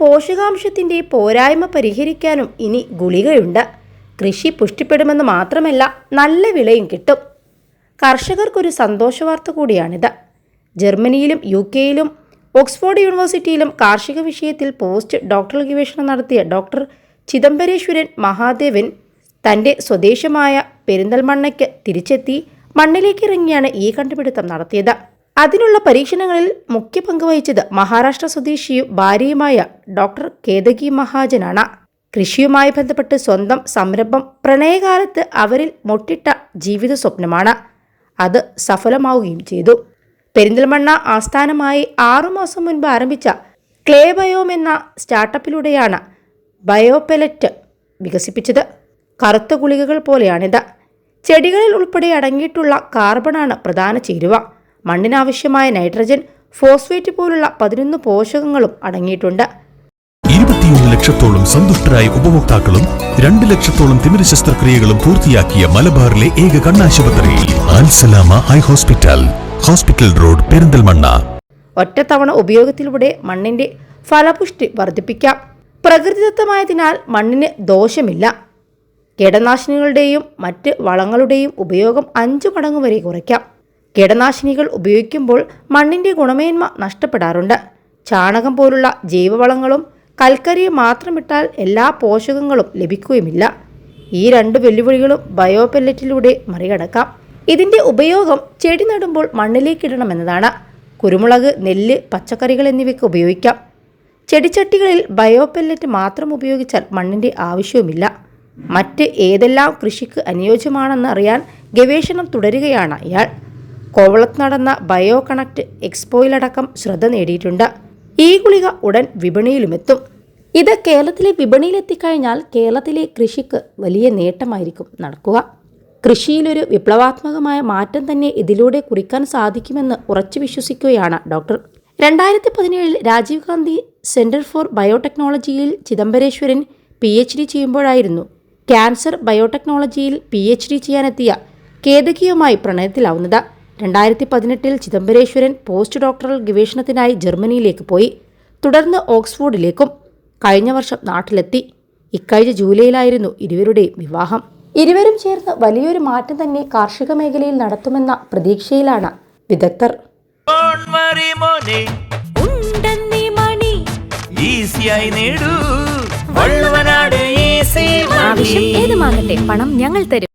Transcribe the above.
പോഷകാംശത്തിന്റെ പോരായ്മ പരിഹരിക്കാനും ഇനി ഗുളികയുണ്ട്. കൃഷി പുഷ്ടിപ്പെടുമെന്ന് മാത്രമല്ല നല്ല വിളയും കിട്ടും. കർഷകർക്കൊരു സന്തോഷവാർത്ത കൂടിയാണിത്. ജർമ്മനിയിലും യു കെയിലും ഓക്സ്ഫോർഡ് യൂണിവേഴ്സിറ്റിയിലും കാർഷിക വിഷയത്തിൽ പോസ്റ്റ് ഡോക്ടറൽ ഗവേഷണം നടത്തിയ ഡോക്ടർ ചിദംബരേശ്വരൻ മഹാദേവൻ തന്റെ സ്വദേശമായ പെരിന്തൽമണ്ണയ്ക്ക് തിരിച്ചെത്തി മണ്ണിലേക്ക് ഇറങ്ങിയാണ് ഈ കണ്ടുപിടുത്തം നടത്തിയത്. അതിനുള്ള പരീക്ഷണങ്ങളിൽ മുഖ്യ പങ്ക് വഹിച്ചത് മഹാരാഷ്ട്ര സ്വദേശിയും ഭാര്യയുമായ ഡോക്ടർ കേതകി മഹാജനാണ്. കൃഷിയുമായി ബന്ധപ്പെട്ട് സ്വന്തം സംരംഭം പ്രണയകാലത്ത് അവരിൽ മൊട്ടിട്ട ജീവിത സ്വപ്നമാണ്. അത് സഫലമാവുകയും ചെയ്തു. പെരിന്തൽമണ്ണ ആസ്ഥാനമായി ആറുമാസം മുൻപ് ആരംഭിച്ച ക്ലേ ബയോം എന്ന സ്റ്റാർട്ടപ്പിലൂടെയാണ് ബയോപെലറ്റ് വികസിപ്പിച്ചത്. കറുത്ത ഗുളികകൾ പോലെയാണിത്. ചെടികളിൽ ഉൾപ്പെടെ അടങ്ങിയിട്ടുള്ള കാർബണാണ് പ്രധാന ചേരുവ. മണ്ണിനാവശ്യമായ നൈട്രജൻ ഫോസ്ഫേറ്റ് പോലുള്ള പതിനൊന്ന് പോഷകങ്ങളും അടങ്ങിയിട്ടുണ്ട്. ഇരുപത്തിയൊന്ന് ലക്ഷത്തോളം സന്തുഷ്ടരായ ഉപഭോക്താക്കളും രണ്ട് ലക്ഷത്തോളം തിമിര ശസ്ത്രക്രിയകളും പൂർത്തിയാക്കിയ മലബാറിലെ ഏക കണ്ണാശുപത്രി Al Salama eye hospital hospital road Perinthalmanna. ഒറ്റത്തവണ ഉപയോഗത്തിലൂടെ മണ്ണിന്റെ ഫലപുഷ്ടി വർദ്ധിപ്പിക്കാം. പ്രകൃതിദത്തമായതിനാൽ മണ്ണിന് ദോഷമില്ല. കീടനാശിനികളുടെയും മറ്റ് വളങ്ങളുടെയും ഉപയോഗം അഞ്ചു മടങ്ങ് വരെ കുറയ്ക്കാം. കീടനാശിനികൾ ഉപയോഗിക്കുമ്പോൾ മണ്ണിന്റെ ഗുണമേന്മ നഷ്ടപ്പെടാറുണ്ട്. ചാണകം പോലുള്ള ജൈവവളങ്ങളും കൽക്കരിയും മാത്രമിട്ടാൽ എല്ലാ പോഷകങ്ങളും ലഭിക്കുകയുമില്ല. ഈ രണ്ട് വെല്ലുവിളികളും ബയോപെല്ലറ്റിലൂടെ മറികടക്കാം. ഇതിന്റെ ഉപയോഗം ചെടി നടുമ്പോൾ മണ്ണിലേക്കിടണമെന്നതാണ് കുരുമുളക് നെല്ല് പച്ചക്കറികൾ എന്നിവയ്ക്ക് ഉപയോഗിക്കാം. ചെടിച്ചട്ടികളിൽ ബയോപെല്ലറ്റ് മാത്രം ഉപയോഗിച്ചാൽ മണ്ണിന്റെ ആവശ്യവുമില്ല. മറ്റ് ഏതെല്ലാം കൃഷിക്ക് അനുയോജ്യമാണെന്ന് അറിയാൻ ഗവേഷണം തുടരുകയാണ് ഇയാൾ. കോവളത്ത് നടന്ന ബയോ കണക്ട് എക്സ്പോയിലടക്കം ശ്രദ്ധ നേടിയിട്ടുണ്ട്. ഈ ഗുളിക ഉടൻ വിപണിയിലുമെത്തും. ഇത് കേരളത്തിലെ വിപണിയിലെത്തിക്കഴിഞ്ഞാൽ കേരളത്തിലെ കൃഷിക്ക് വലിയ നേട്ടമായിരിക്കും നടക്കുക. കൃഷിയിലൊരു വിപ്ലവാത്മകമായ മാറ്റം തന്നെ ഇതിലൂടെ കുറിക്കാൻ സാധിക്കുമെന്ന് ഉറച്ചു വിശ്വസിക്കുകയാണ് ഡോക്ടർ. രണ്ടായിരത്തി പതിനേഴിൽ രാജീവ് ഗാന്ധി സെന്റർ ഫോർ ബയോടെക്നോളജിയിൽ ചിദംബരേശ്വരൻ പി എച്ച് ഡി ചെയ്യുമ്പോഴായിരുന്നു ക്യാൻസർ ബയോടെക്നോളജിയിൽ പി എച്ച് ഡി ചെയ്യാനെത്തിയ കേതകിയുമായി പ്രണയത്തിലാവുന്നത്. രണ്ടായിരത്തി പതിനെട്ടിൽ ചിദംബരേശ്വരൻ പോസ്റ്റ് ഡോക്ടറൽ ഗവേഷണത്തിനായി ജർമ്മനിയിലേക്ക് പോയി. തുടർന്ന് ഓക്സ്ഫോർഡിലേക്കും കഴിഞ്ഞ വർഷം നാട്ടിലെത്തി. ഇക്കഴിഞ്ഞ ജൂലൈയിലായിരുന്നു ഇരുവരുടെയും വിവാഹം. ഇരുവരും ചേർന്ന് വലിയൊരു മാറ്റം തന്നെ കാർഷിക മേഖലയിൽ നടത്തുമെന്ന പ്രതീക്ഷയിലാണ് വിദഗ്ധർ. ആവശ്യം ഏതുമാകട്ടെ പണം ഞങ്ങൾ തരും.